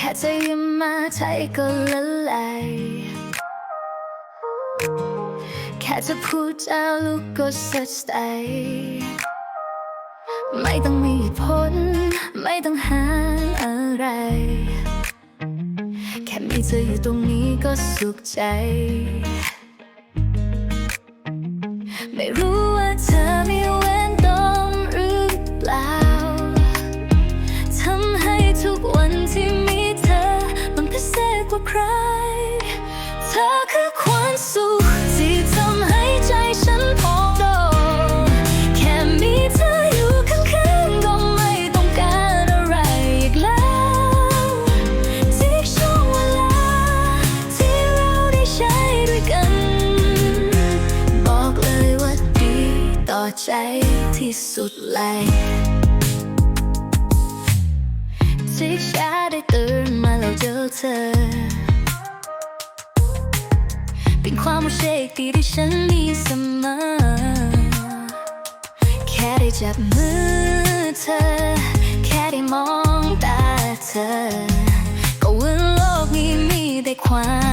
แค่จะยิ้มมาใจก็ละลายแค่จะพูดจาลูกก็สดใสไม่ต้องมีผล ไม่ต้องหาอะไร แค่มีเธออยู่ตรงนี้ก็สุขใจ ว่าใคร เธอคือความสุขที่ทำให้ใจฉันพองโตแค่มีเธออยู่ข้างๆก็ไม่ต้องการอะไรอีกแล้วที่ช่วงเวลาที่เราได้ใช้ด้วยกัน บอกเลยว่าดีต่อใจที่สุดเลยที่เช้าได้ตื่นมาแล้วเจอเธอ เป็นความรู้สึกดีที่ฉันมีเสมอ แค่ได้จับมือเธอ แค่ได้มองตาเธอ ก็ว่าโลกนี้มีแต่ความ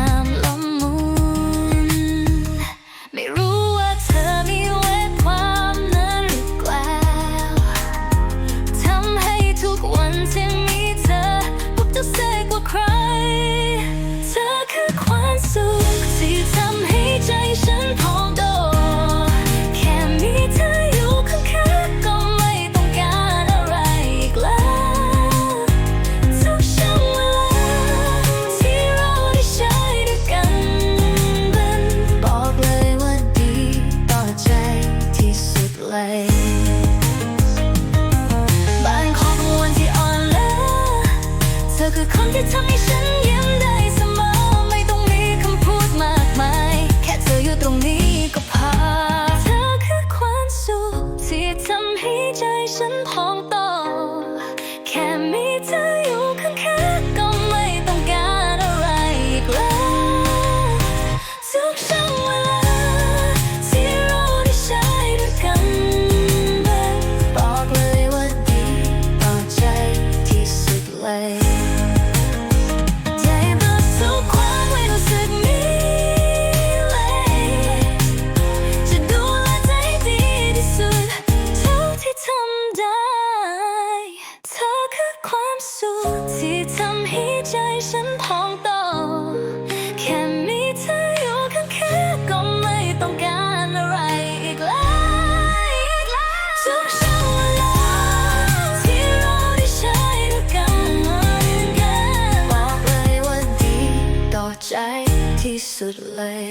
เธอคื ฉันพองโต แค่มีเธออยู่ข้างแค่ก็ไม่ต้องการอะไรอีกแล้วทุกช่วงเวลาที่เราได้ใช้ด้วยกันบอกเลยว่าดีต่อใจที่สุดเลย